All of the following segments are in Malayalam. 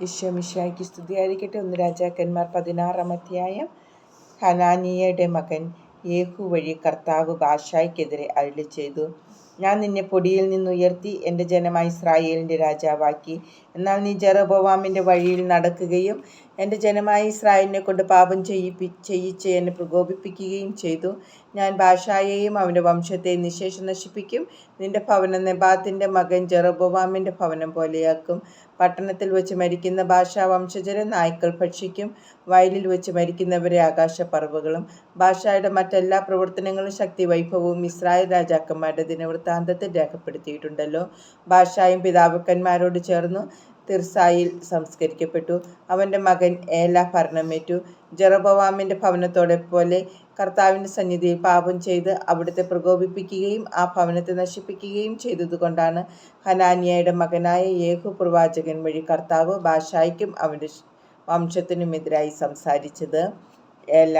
ഈശോമിശിഹായ്ക്ക് സ്തുതിയായിരിക്കട്ടെ. ഒന്ന് രാജാക്കന്മാർ പതിനാറാം അധ്യായം. ഹനാനിയയുടെ മകൻ യേഹു വഴി കർത്താവ് ബാഷായ്ക്കെതിരെ അരുളി ചെയ്തു. ഞാൻ നിന്നെ പൊടിയിൽ നിന്നുയർത്തി എന്റെ ജനമായി ഇസ്രായേലിന്റെ രാജാവാക്കി. എന്നാൽ നീ ജറബോവാമിന്റെ വഴിയിൽ നടക്കുകയും എന്റെ ജനമായ ഇസ്രായേലിനെ കൊണ്ട് പാപം ചെയ്യിപ്പി ചെയ്യിച്ച് എന്നെ പ്രകോപിപ്പിക്കുകയും ചെയ്തു. ഞാൻ ഭാഷായെയും അവന്റെ വംശത്തെയും നിശേഷം നശിപ്പിക്കും. നിന്റെ ഭവനം നെബാത്തിന്റെ മകൻ ജെറബോവാമിന്റെ ഭവനം പോലെയാക്കും. പട്ടണത്തിൽ വെച്ച് മരിക്കുന്ന ഭാഷാ വംശജരെ നായ്ക്കൾ ഭക്ഷിക്കും. വയലിൽ വെച്ച് മരിക്കുന്നവരെ ആകാശപ്പറവുകളും. ഭാഷയുടെ മറ്റെല്ലാ പ്രവർത്തനങ്ങളും ശക്തി വൈഭവവും ഇസ്രായേൽ രാജാക്കന്മാരുടെ ദിനവൃത്താന്തത്തിൽ രേഖപ്പെടുത്തിയിട്ടുണ്ടല്ലോ. ഭാഷായും പിതാവുക്കന്മാരോട് ചേർന്നു. തിർസായിൽ സംസ്കരിക്കപ്പെട്ടു. അവന്റെ മകൻ ഏല ഭരണമേറ്റു. ജെറബവാമിന്റെ ഭവനത്തോടെ പോലെ കർത്താവിന്റെ സന്നിധിയിൽ പാപം ചെയ്ത് അവിടുത്തെ പ്രകോപിപ്പിക്കുകയും ആ ഭവനത്തെ നശിപ്പിക്കുകയും ചെയ്തതുകൊണ്ടാണ് ഹനാനിയയുടെ മകനായ യേഹു പ്രവാചകൻ വഴി കർത്താവ് ബാഷായ്ക്കും അവന്റെ വംശത്തിനുമെതിരായി സംസാരിച്ചത്. ഏല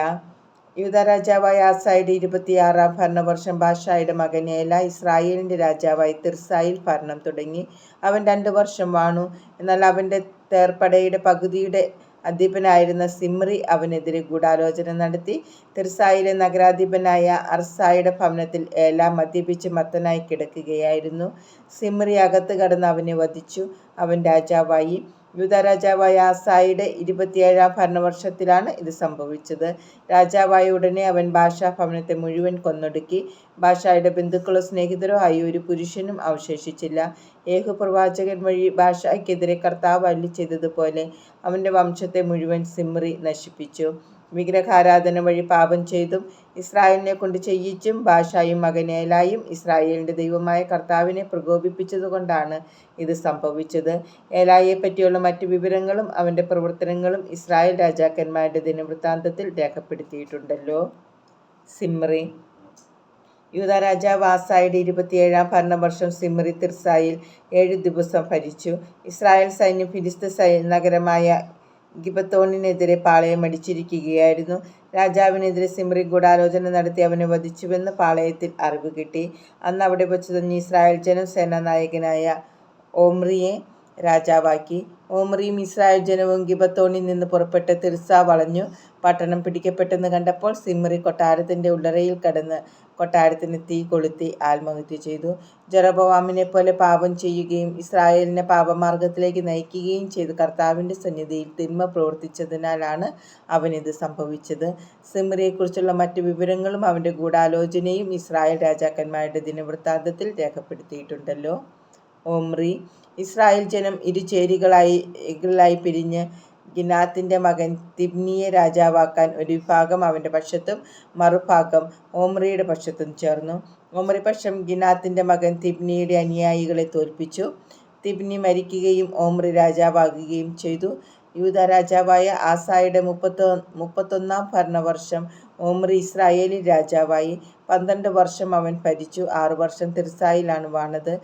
യൂത രാജാവായ ആസായുടെ ഇരുപത്തിയാറാം ഭരണവർഷം ബാഷായുടെ ഏല ഇസ്രായേലിന്റെ രാജാവായി തിർസായിൽ ഭരണം തുടങ്ങി. അവൻ രണ്ട് വർഷം വാണു. എന്നാൽ അവന്റെ തേർപ്പടയുടെ പകുതിയുടെ അധിപനായിരുന്ന സിമ്രി അവനെതിരെ ഗൂഢാലോചന നടത്തി. തിർസായിലെ നഗരാധിപനായ അർസായുടെ ഭവനത്തിൽ ഏല മദ്യപിച്ച് മത്തനായി കിടക്കുകയായിരുന്നു. സിമ്രി അകത്ത് കടന്ന് അവനെ വധിച്ചു. അവൻ രാജാവായി. യൂത രാജാവായ ആസായിയുടെ ഇരുപത്തിയേഴാം ഭരണവർഷത്തിലാണ് ഇത് സംഭവിച്ചത്. രാജാവായ ഉടനെ അവൻ ഭാഷാ ഭവനത്തെ മുഴുവൻ കൊന്നൊടുക്കി. ഭാഷായുടെ ബന്ധുക്കളോ സ്നേഹിതരോ ആയി ഒരു പുരുഷനും അവശേഷിച്ചില്ല. ഏഹു പ്രവാചകൻ വഴി ഭാഷയ്ക്കെതിരെ കർത്താവ് അല്ലി ചെയ്തതുപോലെ അവന്റെ വംശത്തെ മുഴുവൻ സിമ്രി നശിപ്പിച്ചു. വിഗ്രഹാരാധന വഴി പാപം ചെയ്തും ഇസ്രായേലിനെ കൊണ്ട് ചെയ്യിച്ചും ഭാഷായും മകനേലായും ഇസ്രായേലിന്റെ ദൈവമായ കർത്താവിനെ പ്രകോപിപ്പിച്ചതുകൊണ്ടാണ് ഇത് സംഭവിച്ചത്. ഏലായെ പറ്റിയുള്ള മറ്റ് വിവരങ്ങളും അവന്റെ പ്രവർത്തനങ്ങളും ഇസ്രായേൽ രാജാക്കന്മാരുടെ ദിനവൃത്താന്തത്തിൽ രേഖപ്പെടുത്തിയിട്ടുണ്ടല്ലോ. സിമ്രി. യൂത രാജാവ് ആസായുടെ ഇരുപത്തിയേഴാം ഭരണവർഷം സിമ്രി തിർസായിൽ ഏഴു ദിവസം ഭരിച്ചു. ഇസ്രായേൽ സൈന്യം ഫിലിസ്ത നഗരമായ ഗിബത്തോണിനെതിരെ പാളയമടിച്ചിരിക്കുകയായിരുന്നു രാജാവിനെതിരെ സിമ്രി ഗൂഢാലോചന നടത്തി അവനെ വധിച്ചുവെന്ന് പാളയത്തിൽ അറിവ് കിട്ടി. അന്ന് അവിടെ വെച്ച് തന്നെ ഇസ്രായേൽ ജനം സേനാനായകനായ ഓമ്രിയെ രാജാവാക്കി. ഓമ്രിയും ഇസ്രായേൽ ജനവും ഗിബത്തോണിൽ നിന്ന് പുറപ്പെട്ട് തിർസ വളഞ്ഞു. പട്ടണം പിടിക്കപ്പെട്ടെന്ന് കണ്ടപ്പോൾ സിമ്രി കൊട്ടാരത്തിന്റെ ഉള്ളറയിൽ കടന്ന് കൊട്ടാരത്തിന് തീ കൊളുത്തി ആത്മഹത്യ ചെയ്തു. ജറബവാമിനെ പോലെ പാപം ചെയ്യുകയും ഇസ്രായേലിനെ പാപമാർഗത്തിലേക്ക് നയിക്കുകയും ചെയ്ത് കർത്താവിന്റെ സന്നിധിയിൽ തിന്മ പ്രവർത്തിച്ചതിനാലാണ് അവനിത് സംഭവിച്ചത്. സിമ്രിയെക്കുറിച്ചുള്ള മറ്റു വിവരങ്ങളും അവന്റെ ഗൂഢാലോചനയും ഇസ്രായേൽ രാജാക്കന്മാരുടെ ദിനവൃത്താന്തത്തിൽ രേഖപ്പെടുത്തിയിട്ടുണ്ടല്ലോ. ഓമ്രി ഇസ്രായേൽ ജനം ഇരുചേരികളായി പിരിഞ്ഞ് ഗിനാത്തിന്റെ മകൻ തിബ്നിയെ രാജാവാക്കാൻ ഒരു വിഭാഗം അവന്റെ പക്ഷത്തും മറുഭാഗം ഓമ്രിയുടെ പക്ഷത്തും ചേർന്നു. ഓമ്രി പക്ഷം ഗിനാത്തിന്റെ മകൻ തിബ്നിയുടെ അനുയായികളെ തോൽപ്പിച്ചു. തിബ്നി മരിക്കുകയും ഓമ്രി രാജാവാകുകയും ചെയ്തു. യൂത രാജാവായ ആസായുടെ മുപ്പത്തൊ മുപ്പത്തൊന്നാം ഭരണവർഷം ഓമ്രി ഇസ്രായേലി രാജാവായി. പന്ത്രണ്ട് വർഷം അവൻ ഭരിച്ചു. ആറു വർഷം തിർസായിലാണ് വാണത്.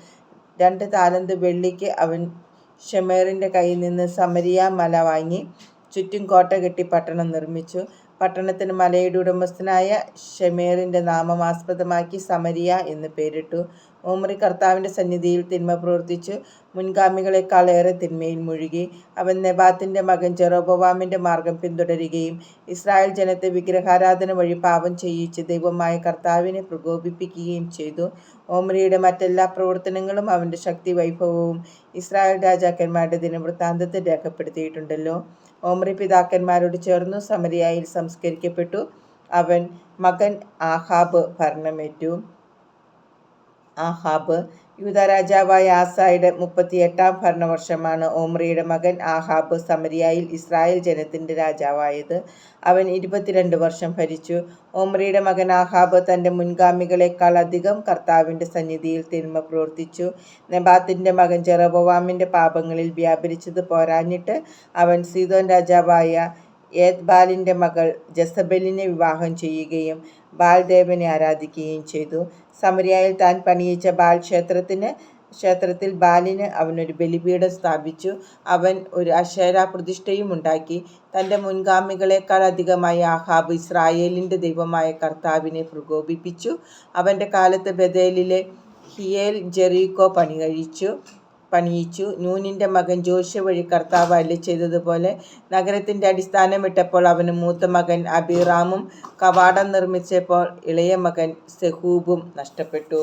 രണ്ട് താലന്ത് വെള്ളിക്ക് അവൻ ഷെമേറിന്റെ കയ്യിൽ നിന്ന് സമരിയ മല വാങ്ങി ചുറ്റും കോട്ട കെട്ടി പട്ടണം നിർമ്മിച്ചു. പട്ടണത്തിന് മലയുടെ ഉടമസ്ഥനായ ഷെമേറിന്റെ നാമം ആസ്പദമാക്കി സമരിയ എന്ന് പേരിട്ടു. ഓമറി കർത്താവിന്റെ സന്നിധിയിൽ തിന്മ പ്രവർത്തിച്ചു. മുൻഗാമികളെക്കാൾ ഏറെ തിന്മയിൽ മുഴുകി. അവൻ നെബാത്തിന്റെ മകൻ ജെറോബവാമിന്റെ മാർഗം പിന്തുടരുകയും ഇസ്രായേൽ ജനത്തെ വിഗ്രഹാരാധന വഴി പാപം ചെയ്യിച്ച് ദൈവമായ കർത്താവിനെ പ്രകോപിപ്പിക്കുകയും ചെയ്തു. ഓമറിയുടെ മറ്റെല്ലാ പ്രവർത്തനങ്ങളും അവന്റെ ശക്തി വൈഭവവും ഇസ്രായേൽ രാജാക്കന്മാരുടെ ദിനവൃത്താന്തത്തിൽ രേഖപ്പെടുത്തിയിട്ടുണ്ടല്ലോ. ഓമറി പിതാക്കന്മാരോട് ചേർന്നു സമരിയായിൽ സംസ്കരിക്കപ്പെട്ടു. അവൻ മകൻ ആഹാബ് ഭരണമേറ്റു. ആഹാബ്. യൂത രാജാവായ ആസായുടെ മുപ്പത്തിയെട്ടാം ഭരണവർഷമാണ് ഓമ്രിയുടെ മകൻ ആഹാബ് സമരിയായിൽ ഇസ്രായേൽ ജനത്തിന്റെ രാജാവായത്. അവൻ ഇരുപത്തിരണ്ട് വർഷം ഭരിച്ചു. ഓമ്രിയുടെ മകൻ ആഹാബ് തന്റെ മുൻഗാമികളെക്കാൾ അധികം കർത്താവിന്റെ സന്നിധിയിൽ തിന്മ പ്രവർത്തിച്ചു. നെബാത്തിന്റെ മകൻ ജെറബോവാമിന്റെ പാപങ്ങളിൽ വ്യാപരിച്ചത് പോരാഞ്ഞിട്ട് അവൻ സീതോൻ രാജാവായ ഏത്ബാലിന്റെ മകൾ ജസബലിനെ വിവാഹം ചെയ്യുകയും ബാൽദേവനെ ആരാധിക്കുകയും ചെയ്തു. സമരിയായിൽ താൻ പണിയിച്ച ബാൽ ക്ഷേത്രത്തിന് ക്ഷേത്രത്തിൽ ബാലിന് അവനൊരു ബലിപീഠം സ്ഥാപിച്ചു. അവൻ ഒരു അശേര പ്രതിഷ്ഠയും ഉണ്ടാക്കി. തന്റെ മുൻഗാമികളെക്കാൾ അധികമായി ആഹാബ് ഇസ്രായേലിന്റെ ദൈവമായ കർത്താവിനെ പ്രകോപിപ്പിച്ചു. അവന്റെ കാലത്ത് ബദേലിലെ ഹിയേൽ ജെറീക്കോ പണി കഴിച്ചു പണിയിച്ചു. നൂനിന്റെ മകൻ ജോഷ്യ വഴി കർത്താവ് അല്ലെ ചെയ്തതുപോലെ നഗരത്തിന്റെ അടിസ്ഥാനമിട്ടപ്പോൾ അവന് മൂത്ത മകൻ അബിറാമും കവാടം നിർമ്മിച്ചപ്പോൾ ഇളയ മകൻ സെഹൂബും നഷ്ടപ്പെട്ടു.